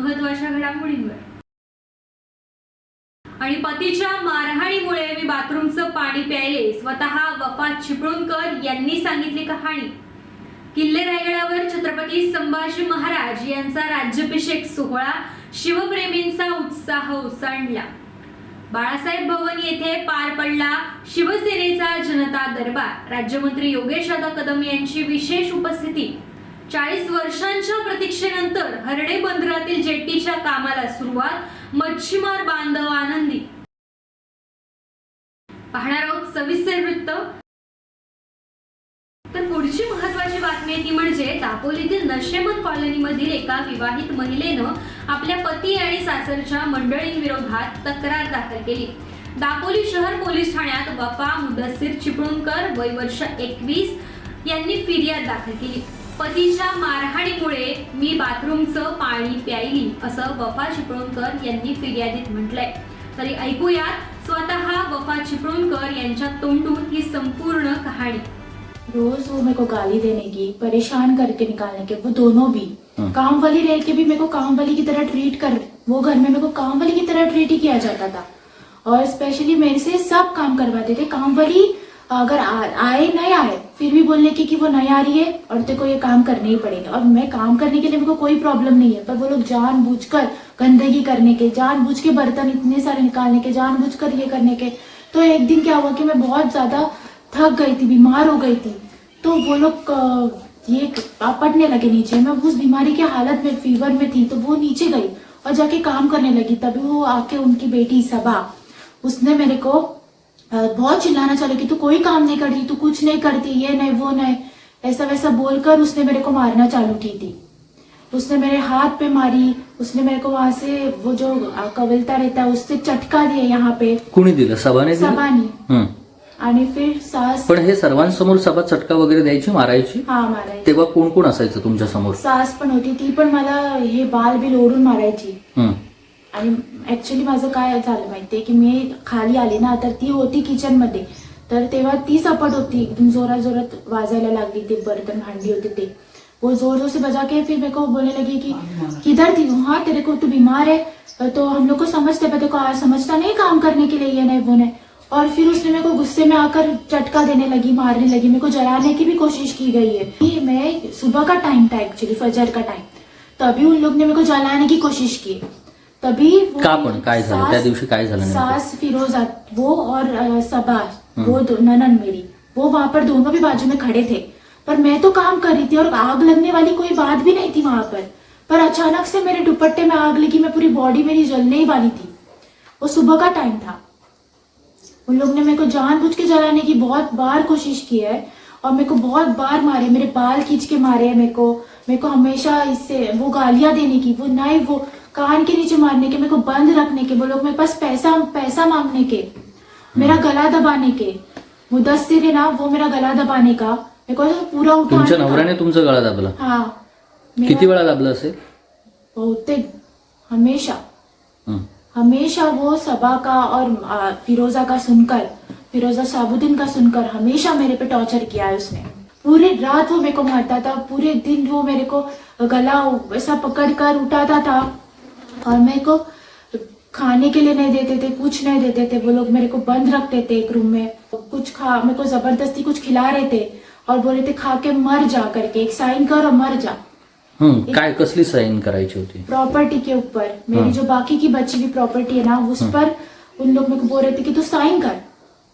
महत्त्वाच्या घडामोडींवर आणि पतीच्या मारहाणीमुळे मी बाथरूमचं पाणी प्यायले. स्वतः वफा चिपळूणकर यांनी सांगितली कहाणी. किल्ले रायगडावर छत्रपती संभाजी महाराज यांचा राज्याभिषेक सोहळा शिवप्रेमींचा उत्साह ओसांडला बाळासाहेब भवन येथे पार पडला शिवसेनेचा जनता दरबार. राज्यमंत्री योगेश कदम यांची विशेष उपस्थिती. चाळीस वर्षांच्या प्रतीक्षेनंतर हरडे बंदरातील जेट्टीच्या कामाला सुरुवात मच्छीमार बांधव आनंदी. पाहणार आहोत सविस्तर वृत्त. तर पुढची महत्वाची बातमी ती म्हणजे दापोलीतील नशेमन कॉलनीमधील एका विवाहित महिलेनं आपल्या पती आणि सासरच्या मंडळींविरोधात तक्रार दाखल केली. दापोली शहर पोलीस ठाण्यात वफा मुदस्सीर चिपळूणकर वय वर्ष एकवीस यांनी फिर्याद दाखल केली. पतीच्या मारहाणीमुळे मी बाथरूमचं पाणी प्यायली असं वफा चिपळूणकर यांनी फिर्यादीत म्हटलंय. तरी ऐकूयात स्वतः वफा चिपळूणकर यांच्या तोंडून ही संपूर्ण कहाणी. रोज वो मेरे को गाली देने की परेशान करके निकालने के वो दोनों भी। काम वाली रह के भी मेरे को काम वाली की तरह ट्रीट कर वो घर में मेरे को काम वाली की तरह ट्रीट ही किया जाता था. और स्पेशली मेरे से सब काम करवाते थे काम वाली अगर आए, नहीं आए, फिर भी बोलने की कि वो नहीं आ रही है और तेरे को ये काम करने ही पड़ेगा। और मैं काम करने के लिए मेरे को कोई प्रॉब्लम नहीं है, पर वो लोग जान कर गंदगी करने के जान बुझ के बर्तन इतने सारे निकालने के जान कर ये करने के तो एक दिन क्या हुआ कि मैं बहुत ज़्यादा थक गई थी, बीमार हो गई थी। तो वो लोग ये पटने लगे नीचे। मैं उस बीमारी की हालत में फीवर में थी तो वो नीचे गई और जाके काम करने लगी। तभी वो आके उनकी बेटी सबा, उसने मेरे को बहुत चिल्लाना चालू कि तू कोई काम नहीं करती तू कुछ नहीं करती ये नहीं वो नहीं। ऐसा वैसा बोलकर उसने मेरे को मारना चालू की थी। उसने मेरे हाथ पे मारी उसने मेरे को वहां से वो जो अ, कविलता रहता है उससे चटका दिया यहाँ पे। कुणी दिलं? सभाने दिलं? सबानी हं. आणि फिर सास पण हे सर्वांसमोर सभा चटका वगैरे द्यायची मारायची? हा मारायची. तेव्हा कोण कोण असायचं तुमच्यासमोर सास पण होती ती पण मला हे बाल बिल ओढून मारायची. हं. आणि ऍक्च्युली माझं काय झालं माहितीये की मी खाली आली ना तर ती होती किचन मध्ये. तर तेव्हा ती सपट होती. एकदम जोरात जोरात वाजायला लागली ते बर्तन भांडी होते ते. वो ज़ोर ज़ोर से बजा के फिर मेरे को बोलने लगी कि किधर थी? हाँ तेरे को तू बीमार है. तो हम लोग को समझते पे को आज समझता नहीं काम करने के लिए ये नहीं वो नहीं और फिर उसने मेरे को गुस्से में आकर चटका देने लगी मारने लगी। मेरे को जलाने की भी कोशिश की गई है। ये मैं सुबह का टाइम था एक्चुअली फजर का टाइम तभी उन लोग ने मेरे को जलाने की कोशिश की। तभी वो का पण काय झालं? त्या दिवशी काय झालं सास फिरोजा वो और अ, सबा वो दो- ननन मेरी वो वहाँ पर दोनों भी बाजू में खड़े थे। पर मैं तो काम कर रही थी और आग लगने वाली कोई बात भी नहीं थी वहाँ पर। पर अचानक से मेरे दुपट्टे में आग लगी मैं पूरी बॉडी मेरी जलने ही वाली थी। वो सुबह का टाइम था। उन लोग ने मेरे को जानबूझ के जलाने की बहुत बार कोशिश की है और मेरे को बहुत बार मारे मेरे बाल खींच के मारे हैं मेरे को। मेरे को हमेशा इससे वो गालियाँ देने की वो नहीं वो कान के नीचे मारने के मेरे को बंद रखने के वो लोग मेरे पास पैसा पैसा मांगने के मेरा गला दबाने के मुदस्सिर है ना वो मेरा गला दबाने का मेरे को ऐसा पूरा तुमच्या उठाने नवऱ्याने तुमचं गळा दाबला? हाँ मेरा किती वेळा दाबलं असेल? बहुतेक हमेशा। हं. हमेशा वो सबा का और आ, फिरोजा का सुनकर फिरोजा साबुद्दीन का सुनकर हमेशा मेरे पे टॉर्चर किया है उसने। पूरी रात वो मेरे को मारता था पूरे दिन वो मेरे को गला ऐसा पकड़ कर उठाता था। और मेरे को खाने के लिए नहीं देते थे कुछ नहीं देते थे। वो लोग मेरे को बंद रखते थे एक रूम में। कुछ खा मेरे को ज़बरदस्ती कुछ खिला रहे थे और बोले थे खा के मर जा करके एक साइन कर और मर जा। हं. काय कसली साईन करायची होती? प्रॉपर्टी के ऊपर। मेरी हाँ। जो बाकी की बची हुई प्रॉपर्टी है ना उस पर उन लोग मेरे को बोल रहे थे कि तू साइन कर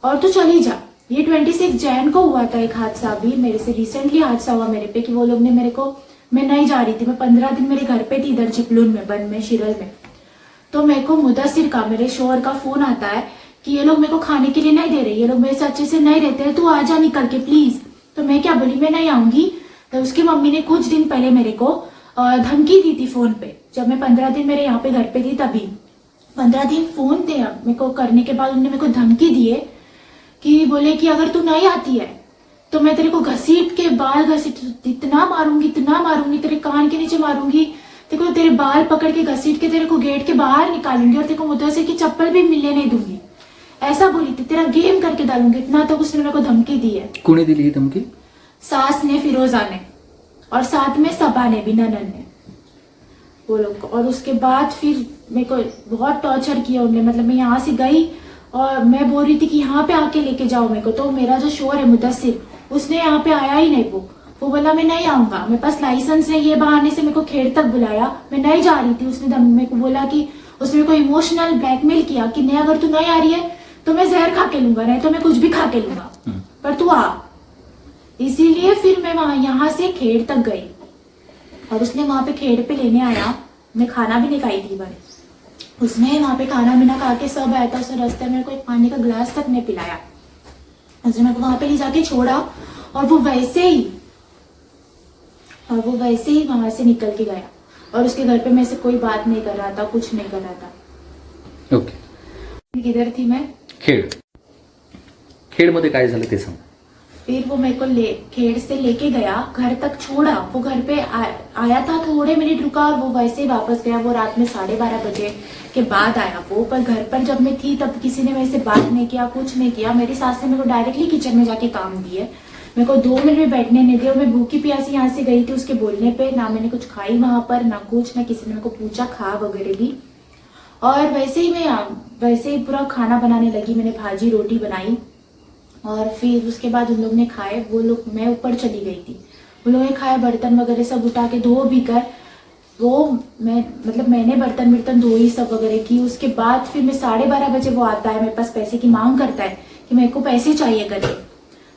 और तू चली जा। ये ट्वेंटी सिक्स जैन को हुआ था एक हादसा अभी मेरे से रिसेंटली हादसा हुआ मेरे पे कि वो लोग ने मेरे को मैं नहीं जा रही थी। मैं पंद्रह दिन मेरे घर पे थी इधर चिपलून में बन में, शिरल में। तो मेरे को मुदस्सिर का, मेरे शोहर का फ़ोन आता है कि ये लोग मेरे को खाने के लिए नहीं दे रहे, ये लोग मेरे से अच्छे से नहीं रहते तू आ जा निकल के प्लीज़ तो मैं क्या बोली, मैं नहीं आऊँगी। तो उसकी मम्मी ने कुछ दिन पहले मेरे को धमकी दी थी फ़ोन पे, जब मैं पंद्रह दिन मेरे यहाँ पे घर पे थी तभी। पंद्रह दिन फ़ोन थे मेरे को करने के बाद उन्होंने मेरे को धमकी दिए कि बोले कि अगर तू नहीं आती है तो मैं तेरे को घसीट के बाल घसीट इतना मारूँगी इतना मारूँगी तेरे कान के नीचे मारूँगी। को तेरे बाल पकड़ के घसीट के तेरे को गेट के बाहर निकालूँगी और तेरे को मुद्दे की चप्पल भी मिलने नहीं दूँगी। ऐसा बोली थी तेरा गेम करके डालूँगी इतना तक उसने मेरे को धमकी दी है। कुणी दिली ही धमकी? सास ने फिरोजा ने और साथ में सबा ने भी ननन ने। वो लोग और उसके बाद फिर मेरे को बहुत टॉर्चर किया उन्होंने मतलब मैं यहाँ से गई और मैं बोल रही थी कि यहाँ पे आके लेके जाओ मेरे को तो मेरा जो शोर है मुदस्सिर उसने यहाँ पे आया ही नहीं वो। वो बोला मैं नहीं आऊँगा। मेरे पास लाइसेंस है ये बहाने से मेरे को खेड़ तक बुलाया। मैं नहीं जा रही थी उसने मेरे को बोला कि उसने मेरे को इमोशनल ब्लैकमेल किया कि नहीं अगर तू नहीं आ रही है तो मैं जहर खा के लूँगा नहीं तो मैं कुछ भी खा के लूँगा। हम्म. पर तू आ। इसीलिए फिर मैं वहाँ यहाँ से खेड़ तक गई। और उसने वहाँ पे खेड़ पे लेने आया। मैं खाना भी नहीं खाई थी बार उसने वहाँ पे खाना बिना खा के सब आया था। उसने रास्ते में मेरे को एक पानी का गिलास तक नहीं पिलाया। उसने मेरे को वहाँ पे ले जाके छोड़ा और वो वैसे ही और वो वैसे ही वहाँ से निकल के गया। और उसके घर पे मैं से कोई बात नहीं कर रहा था कुछ नहीं कर रहा था। Okay okay. किधर थी मैं? खेड़। खेड़ काय झालं ते सांग फिर वो मेरे को ले खेड़ से लेके गया घर तक छोड़ा। वो घर पे आ, आया था थोड़े मिनट रुका और वो वैसे ही वापस गया। वो रात में साढ़े बारह बजे के बाद आया वो। पर घर पर जब मैं थी तब किसी ने मेरे से बात नहीं किया कुछ नहीं किया। मेरी सास ने मेरे को डायरेक्टली किचन में जाके काम दिए। मेरे को दो मिनट में बैठने नहीं दिया मैं भूखी प्यासी यहाँ से गई थी उसके बोलने पे। ना मैंने कुछ खाई वहाँ पर ना कुछ ना किसी ने मेरे को पूछा खा वगैरह भी। और वैसे ही मैं वैसे ही पूरा खाना बनाने लगी। मैंने भाजी रोटी बनाई। और फिर उसके बाद उन लोग ने खाए वो लोग मैं ऊपर चली गई थी। उन लोगों ने खाए बर्तन वगैरह सब उठा के धो भी कर वो मैं मतलब मैंने बर्तन बर्तन धोई सब वगैरह की। उसके बाद फिर मैं साढ़े बारह बजे वो आता है मेरे पास पैसे की मांग करता है कि मेरे को पैसे चाहिए करके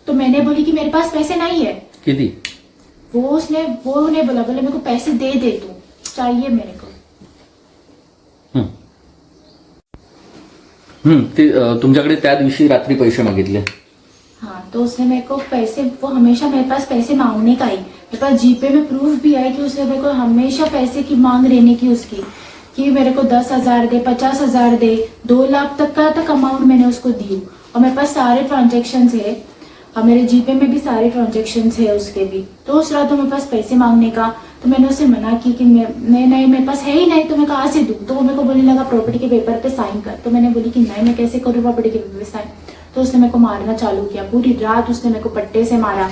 तो मैंने बोली कि मेरे पास पैसे नहीं है। किती वो उसने वो ने बोला बोले मेरे को पैसे दे दे तू चाहिए मेरे को। हम्म. हम्म, तुमच्याकडे त्या दिवशी रात्री पैसे मागितले. हाँ तो उसने मेरे को पैसे, वो हमेशा मेरे पास पैसे मांगने का ही। मेरे पास जीपे में प्रूफ भी है कि उसने मेरे को हमेशा पैसे की मांग रहने की उसकी, कि मेरे को दस हज़ार दे, पचास हज़ार दे, दो लाख तक का तक अमाउंट मैंने उसको दी। और मेरे पास सारे ट्रांजेक्शन है। और मेरे जीपे में भी सारे ट्रांजेक्शन है उसके भी। तो उस रात मेरे पास पैसे मांगने का तो मैंने उसे मना की कि मैं नहीं, मेरे पास है ही नहीं तो मैं कहाँ से दूँ? तो वो मेरे को बोलने लगा प्रॉपर्टी के पेपर पे साइन कर। तो मैंने बोली कि, नहीं, मैं कैसे करूँ प्रॉपर्टी के पेपर पे साइन तो उसने मेरे को मारना चालू किया। पूरी रात उसने मेरे को पट्टे से मारा।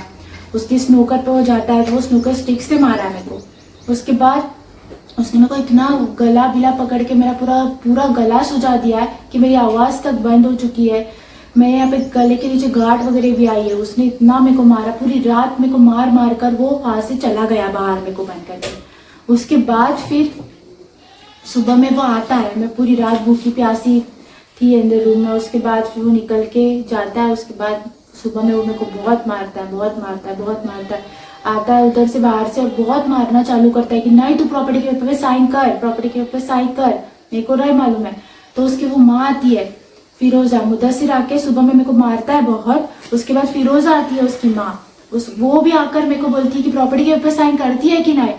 उसकी स्नूकर पे हो जाता है तो वो स्नूकर स्टिक से मारा मेरे को। उसके बाद उसने मेरे को इतना गला बिला पकड़ के मेरा पूरा पूरा गला सुझा दिया है कि मेरी आवाज़ तक बंद हो चुकी है। मैं यहाँ पे गले के नीचे गांठ वगैरह भी आई है। उसने इतना मेरे को मारा। पूरी रात मेरे को मार मार कर वो वहाँ से चला गया बाहर मेरे को बंद करके उसके बाद फिर सुबह में वो आता है। मैं पूरी रात भूखी प्यासी थी अंदर रूम में, उसके बाद फिर वो निकल के जाता है, उसके बाद सुबह में वो मेरे को बहुत मारता है, बहुत मारता है, बहुत मारता है। आता है उधर से बाहर से और बहुत मारना चालू करता है कि नहीं तू प्रॉपर्टी के पेपर पे साइन कर प्रॉपर्टी के पेपर साइन कर, मेरे को नहीं मालूम है। तो उसकी वो माँ आती है, फिरोजा मुदस्सिर आके सुबह में मेरे को मारता है बहुत, उसके बाद फिरोजा आती है उसकी माँ। उस, वो भी आकर मेरे को बोलती है कि प्रॉपर्टी के पेपर साइन करती है कि नहीं?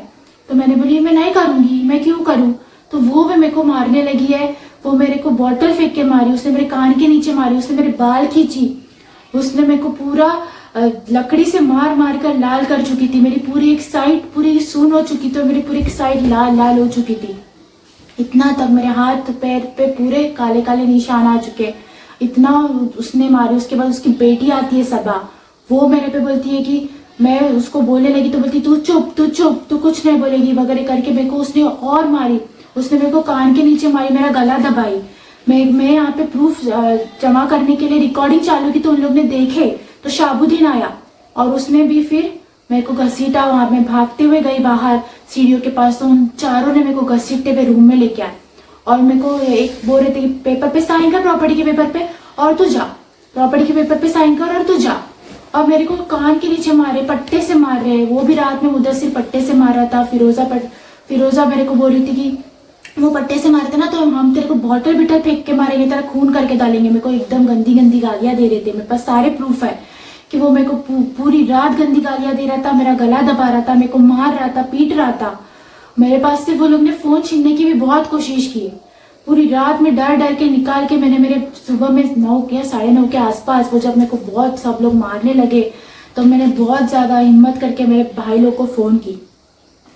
तो मैंने बोली, मैं नहीं करूँगी, मैं क्यों करूँ? तो वो भी मेरे को मारने लगी है। वो मेरे को बॉटल फेंक के मारी, उसने मेरे कान के नीचे मारी, उसने मेरे बाल खींची, उसने मेरे को पूरा लकड़ी से मार मार कर लाल कर चुकी थी, मेरी पूरी एक साइड पूरी सुन हो चुकी थी और मेरी पूरी एक साइड लाल लाल हो चुकी थी। इतना तक मेरे हाथ पैर पे पूरे काले काले निशान आ चुके। इतना उसने मारी, उसके बाद उसकी बेटी आती है सबा। वो मेरे पे बोलती है कि मैं उसको बोलने लगी तो बोलती, तू चुप तू चुप, तू कुछ नहीं बोलेगी वगैरह करके मेरे को उसने और मारी। उसने मेरे को कान के नीचे मारी, मेरा गला दबाई। मैं मैं यहाँ पे प्रूफ जमा करने के लिए रिकॉर्डिंग चालू की तो उन लोग ने देखे तो शाबुद्दीन आया। और उसने भी फिर मेरे को घसीटा वहाँ मैं भागते हुए गई बाहर सीढ़ियों के पास तो उन चारों ने मेरे को घसीटते हुए रूम में लेके आए। और मेरे को एक बोल रहे थे पेपर पे साइन कर प्रॉपर्टी के पेपर पे, और तू जा। प्रॉपर्टी के पेपर पे साइन कर और तू जा। और मेरे को कान के नीचे मारे, पट्टे से मार रहे वो भी रात में मुदस्सिर पट्टे से मारा था, फिरोजा पट, फिरोजा मेरे को बोल रही थी कि वो पट्टे से मारते ना तो हम तेरे को बॉटल बिटल फेंक के मारेंगे तेरा खून करके डालेंगे। मेरे को एकदम गंदी गंदी गालियाँ दे रहे थे। मेरे पास सारे प्रूफ है कि वो मेरे को पू, पूरी रात गंदी गालियाँ दे रहा था मेरा गला दबा रहा था मेरे को मार रहा था पीट रहा था। मेरे पास से वो लोग ने फ़ोन छीनने की भी बहुत कोशिश की। पूरी रात में डर डर के निकाल के मैंने मेरे सुबह में नौ के साढ़े नौ के आसपास वो जब मेरे को बहुत सब लोग मारने लगे तो मैंने बहुत ज़्यादा हिम्मत करके मेरे भाई लोग को फ़ोन की।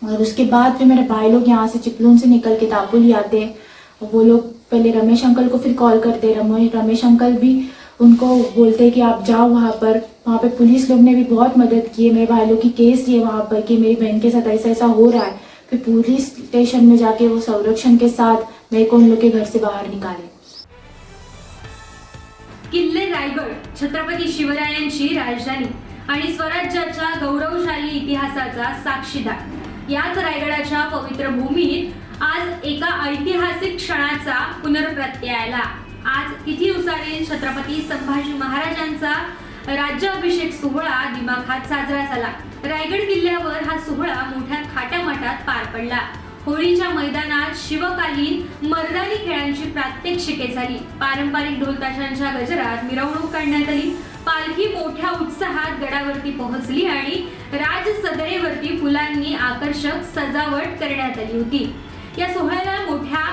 और उसके बाद फिर मेरे भाई लोग यहाँ से चिपलून से निकल के दापोली आते हैं। और वो लोग पहले रमेश अंकल को फिर कॉल करते रमेश रमेश अंकल भी उनको बोलते कि आप जाओ वहाँ पर। वहाँ पे पुलिस लोग ने भी बहुत मदद की है। मेरे भाई की केस लिए वहाँ पर कि मेरी बहन के साथ ऐसा ऐसा हो रहा है। फिर पुलिस स्टेशन में जाके वो संरक्षण के साथ मेरे को उन लोग के घर से बाहर निकाले। किल्ले रायगड छत्रपती शिवरायांची राजधानी आणि स्वराज्याच्या गौरवशाली इतिहासाचा साक्षीदार। याच रायगडाच्या पवित्र भूमीत आज एका ऐतिहासिक क्षणाचा पुनर्प्रत्यय आला आज दिवसांनी छत्रपती संभाजी महाराजांचा राज्याभिषेक सोहळा दिमाखात साजरा झाला. रायगड किल्ल्यावर हा सोहळा मोठ्या थाटामाटात पार पडला. होळीच्या मैदानात शिवकालीन मर्दानी खेळांची प्रात्यक्षिके झाली. पारंपरिक ढोलताशांच्या गजरात मिरवणूक काढण्यात आली पालखी मोठ्या उत्साहात गडावरती पोहोचली आणि राज सदरेवरती फुलांनी आकर्षक सजावट करण्यात आली होती. या सोहळ्याला मोठ्या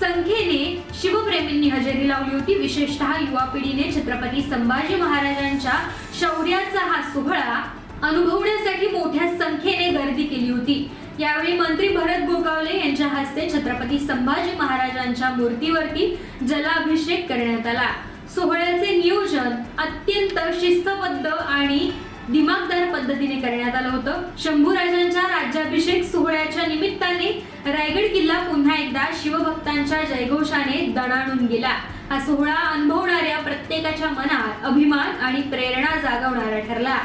संख्येने शिवप्रेमींनी हजेरी लावली होती. विशेषतः युवा पिढीने छत्रपती संभाजी महाराजांच्या शौर्याचा हा सोहळा अनुभवण्यासाठी मोठ्या संख्येने गर्दी केली होती. यावेळी मंत्री भरत गोगावले यांच्या हस्ते छत्रपती संभाजी महाराजांच्या मूर्तीवरती जलाभिषेक करण्यात आला. सोहळ्याचे नियोजन अत्यंत शिस्तबद्ध आणि दिमागदार पद्धतीने करण्यात आलं होतं. शंभूराजांच्या राज्याभिषेक सोहळ्याच्या निमित्ताने रायगड किल्ला पुन्हा एकदा शिवभक्तांच्या जयघोषाने दणाणून गेला. हा सोहळा अनुभवणाऱ्या प्रत्येकाच्या मनात अभिमान आणि प्रेरणा जागवणारा ठरला.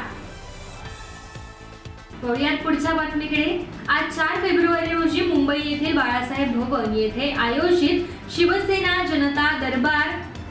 वळूयात पुढच्या बातमीकडे. आज चार फेब्रुवारी रोजी मुंबई येथील बाळासाहेब भवन येथे आयोजित शिवसेना जनता दरबार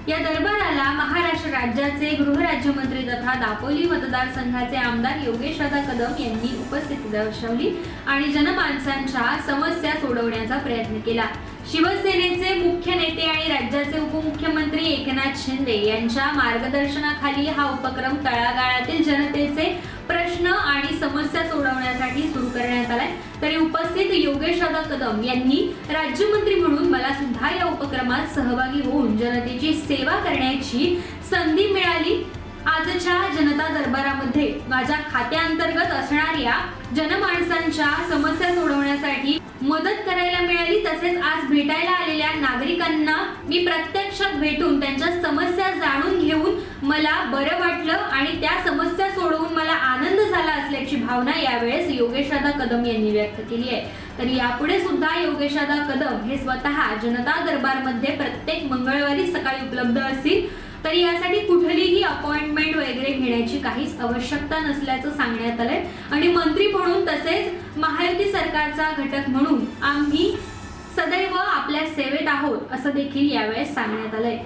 या दरबाराला महाराष्ट्र राज्याचे गृहराज्यमंत्री तथा दापोली मतदारसंघाचे आमदार योगेश दादा कदम यांनी उपस्थिती दर्शवली आणि जनमानसांच्या समस्या सोडवण्याचा प्रयत्न केला. शिवसेनेचे मुख्य नेते आणि राज्याचे उपमुख्यमंत्री एकनाथ शिंदे यांच्या मार्गदर्शनाखाली हा उपक्रम तळागाळातील जनतेचे प्रश्न आणि समस्या सोडवण्यासाठी सुरू करण्यात आलाय. तरी उपस्थित योगेश दादा कदम यांनी राज्यमंत्री म्हणून मला सुद्धा या उपक्रमात सहभागी होऊन जनतेची सेवा करण्याची संधी मिळाली. आजच्या जनता दरबारामध्ये माझ्या खात्याअंतर्गत असणाऱ्या जनमाणसांच्या समस्या सोडवण्यासाठी मदत करायला मिळाली तसेच आज भेटायला आलेल्या नागरिकांना मी प्रत्यक्षात भेटून त्यांच्या समस्या जाणून घेऊन मला बरं वाटलं आणि त्या समस्या सोडवून मला आनंद झाला असल्याची भावना यावेळेस योगेशादा कदम यांनी व्यक्त केली आहे. तर यापुढे सुद्धा योगेशादा कदम हे स्वतः जनता दरबारमध्ये प्रत्येक मंगळवारी सकाळी उपलब्ध असतील. तर यासाठी कुठलीही अपॉइंटमेंट वगैरे घेण्याची काहीच आवश्यकता नसल्याचं सांगण्यात आलंय. आणि मंत्री म्हणून तसेच महायुती सरकारचा घटक म्हणून आम्ही सदैव आपल्या सेवेत आहोत असं देखील यावेळेस सांगण्यात आलंय.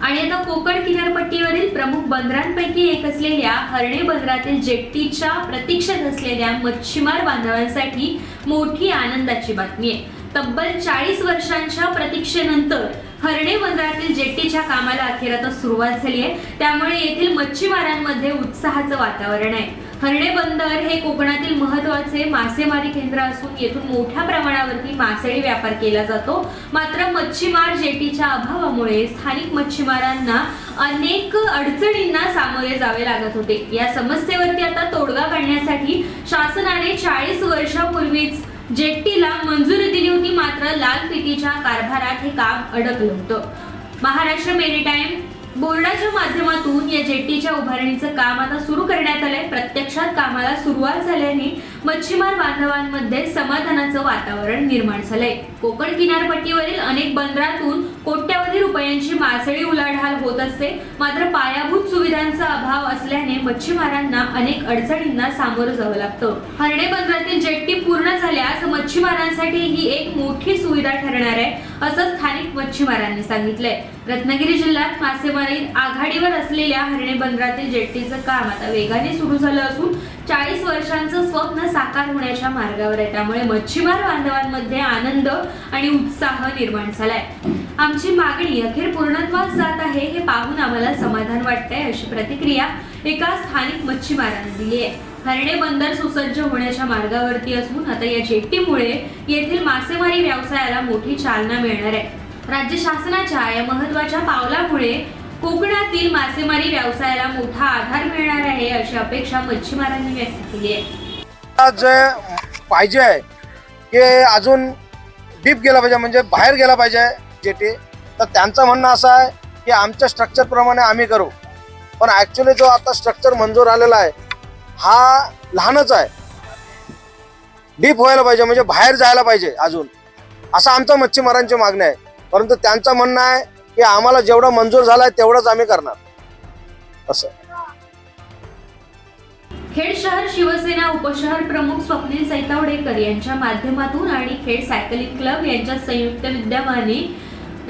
आणि आता कोकण किनारपट्टीवरील प्रमुख बंदरांपैकी एक असलेल्या हरणे बंदरातील जेट्टीच्या प्रतीक्षेत असलेल्या मच्छीमार बांधवांसाठी मोठी आनंदाची बातमी आहे. तब्बल चाळीस वर्षांच्या प्रतीक्षेनंतर हरणे बंदरातील जेट्टीच्या कामाला अखेर आता सुरुवात झाली आहे. त्यामुळे येथील मच्छीमारांमध्ये उत्साहाचं वातावरण आहे. हरणे बंदर हे कोकणातील महत्त्वाचे मासेमारी केंद्र असून येथून मोठ्या प्रमाणावरती मासळी व्यापार केला जातो. मात्र मच्छीमार जेटीच्या अभावामुळे स्थानिक मच्छीमारांना अनेक अडचणींना सामोरे जावे लागत होते. या समस्येवरती आता तोडगा काढण्यासाठी शासनाने चाळीस वर्षापूर्वीच जेट्टीला मंजुरी दिली होती. मात्र लाल फितीच्या कारभारात हे काम अडकलं होतं. महाराष्ट्र मेरीटाईम बोर्डाच्या माध्यमातून या जेट्टीच्या उभारणीचं काम आता सुरू करण्यात आलंय. प्रत्येक कामाला सुरुवात झाल्याने मच्छीमार बांधवांमध्ये समाधानाचं वातावरण निर्माण झालंय. कोकण किनारपट्टीवरील अनेक बंदरातून कोट्या कोट्यवधी रुपयांची मासळी उलाढाल होत असते. मात्र पायाभूत सुविधांचा अभाव असल्याने मच्छीमारांना अनेक अडचणींना सामोरं जावं लागतं. हरणे बंदरातील जेट्टी पूर्ण झाल्यास मच्छीमारांसाठी ही एक मोठी सुविधा ठरणार आहे असं स्थानिक मच्छीमारांनी सांगितलंय. रत्नागिरी जिल्ह्यात मासेमारीत आघाडीवर असलेल्या हरणे बंदरातील जेट्टीचं काम आता वेगाने सुरू झालं असून चाळीस वर्षांचं स्वप्न साकार होण्याच्या मार्गावर आहे. त्यामुळे मच्छीमार बांधवांमध्ये आनंद आणि उत्साह निर्माण झालाय. आमची मागणी अखेर पूर्णत्वास जात आहे हे पाहून आम्हाला समाधान वाटतंय अशी प्रतिक्रिया एका स्थानिक मच्छीमाराने दिली आहे. हरणे बंदर सुसज्ज होण्याच्या मार्गावरती असून आता या जेट्टीमुळे येथील मासेमारी व्यवसायाला मोठी चालना मिळणार आहे. राज्य शासनाच्या या महत्त्वाच्या पावलामुळे कोकणातील मासेमारी व्यवसायाला मोठा आधार मिळणार आहे अशी अपेक्षा मच्छीमारांनी व्यक्त केली आहे. पाहिजे आहे की अजून डीप गेला पाहिजे म्हणजे बाहेर गेला पाहिजे. जेटे तर त्यांचं म्हणणं असं आहे की आमच्या स्ट्रक्चरप्रमाणे आम्ही करू. पण ॲक्च्युली जो आता स्ट्रक्चर मंजूर आलेला आहे हा लहानच आहे. डीप व्हायला पाहिजे म्हणजे बाहेर जायला पाहिजे अजून. असं आमचं मच्छीमारांची मागणी आहे. परंतु त्यांचं म्हणणं आहे की आम्हाला जेवढं मंजूर झालं आहे तेवढंच आम्ही करणार. असं. खेड शहर शिवसेना उपशहर प्रमुख स्वप्नील सैतावडेकर यांच्या माध्यमातून आणि खेड सायकलिंग क्लब यांच्या संयुक्त विद्यमाने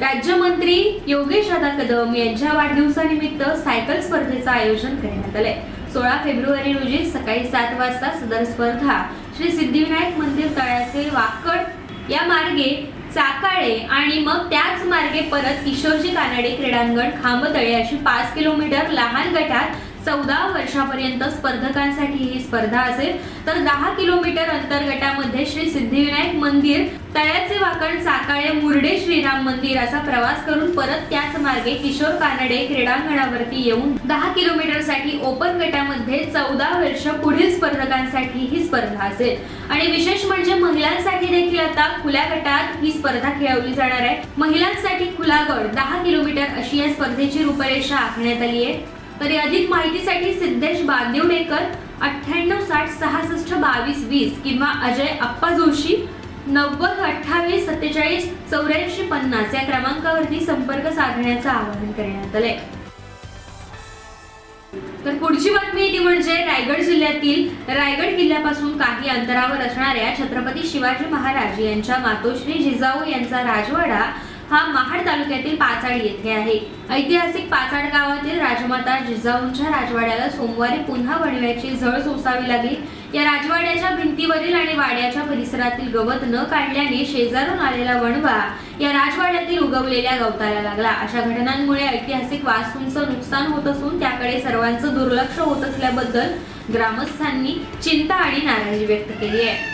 राज्यमंत्री योगेश दादा कदम यांच्या वाढदिवसानिमित्त सायकल स्पर्धेचं आयोजन करण्यात आलंय. सोळा फेब्रुवारी रोजी सकाळी सात वाजता सदर स्पर्धा श्री सिद्धिविनायक मंदिर तळ्याचे वाकड या मार्गे चाकाळे आणि मग त्याच मार्गे परत किशोरजी कानडे क्रीडांगण खांबतळे अशी पाच किलोमीटर लहान गटात चौदा वर्षापर्यंत स्पर्धकांसाठी ही स्पर्धा असेल तर दहा किलोमीटर अंतर गटामध्ये श्री सिद्धिविनायक मंदिर तळ्याचे वाकण साकाळे मुर्डे श्रीराम मंदिर असा प्रवास करून परत त्याच मार्गे किशोर कानडे क्रीडांगणावरती येऊन दहा किलोमीटरसाठी ओपन गटामध्ये चौदा वर्ष पुढील स्पर्धकांसाठी ही स्पर्धा असेल. आणि विशेष म्हणजे महिलांसाठी देखील आता खुल्या गटात ही स्पर्धा खेळवली जाणार आहे. महिलांसाठी खुला गट दहा किलोमीटर अशी या स्पर्धेची रूपरेषा आखण्यात आली आहे. तरी अधिक माहितीसाठी सिद्धेश बांदिवडेकर अठ्ठ्याण्णव साठ सहासष्ट बावीस वीस किंवा अजय अप्पा जोशी नव्वद अठ्ठावीस सत्तेचाळीस चौऱ्याऐंशी पन्नास या क्रमांकावरती संपर्क साधण्याचं आवाहन करण्यात आलंय. तर पुढची बातमी ती म्हणजे रायगड जिल्ह्यातील रायगड किल्ल्यापासून काही अंतरावर असणाऱ्या छत्रपती शिवाजी महाराज यांच्या मातोश्री जिजाऊ यांचा राजवाडा हा महाड तालुक्यातील पाचाड येथे आहे. ऐतिहासिक पाचाड गावातील राजमाता जिजाऊंच्या राजवाड्याला सोमवारी पुन्हा बनवायची झळ सोसावी लागली. या राजवाड्याच्या भिंतीवरील आणि वाड्याच्या परिसरातील गवत न काढल्याने शेजारून आलेला वणवा या राजवाड्यातील उगवलेल्या गवताला लागला. अशा घटनांमुळे ऐतिहासिक वास्तूंचं नुकसान होत असून त्याकडे सर्वांचं दुर्लक्ष होत असल्याबद्दल ग्रामस्थांनी चिंता आणि नाराजी व्यक्त केली आहे.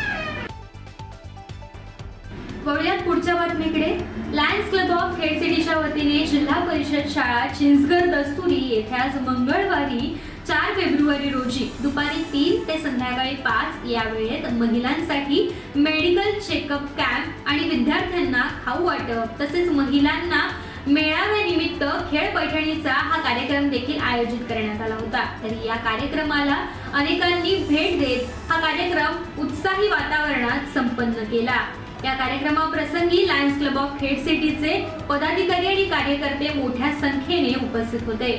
वळूयात पुढच्या बातमीकडे. लायन्स क्लब ऑफ हेड सिटीच्या वतीने जिल्हा परिषद शाळा चिंचगर दस्तुरी येथे आज मंगळवारी चार फेब्रुवारी रोजी दुपारी तीन ते संध्याकाळी पाच या वेळेत महिलांसाठी मेडिकल चेकअप कॅम्प आणि विद्यार्थ्यांना खाऊ वाटप तसेच महिलांना मेळाव्यानिमित्त खेळ पैठणीचा हा कार्यक्रम देखील आयोजित करण्यात आला होता. तरी या कार्यक्रमाला अनेकांनी भेट देत हा कार्यक्रम उत्साही वातावरणात संपन्न केला. या कार्यक्रमाप्रसंगी लायन्स क्लब ऑफ खेड सिटीचे पदाधिकारी आणि कार्यकर्ते मोठ्या संख्येने उपस्थित होते.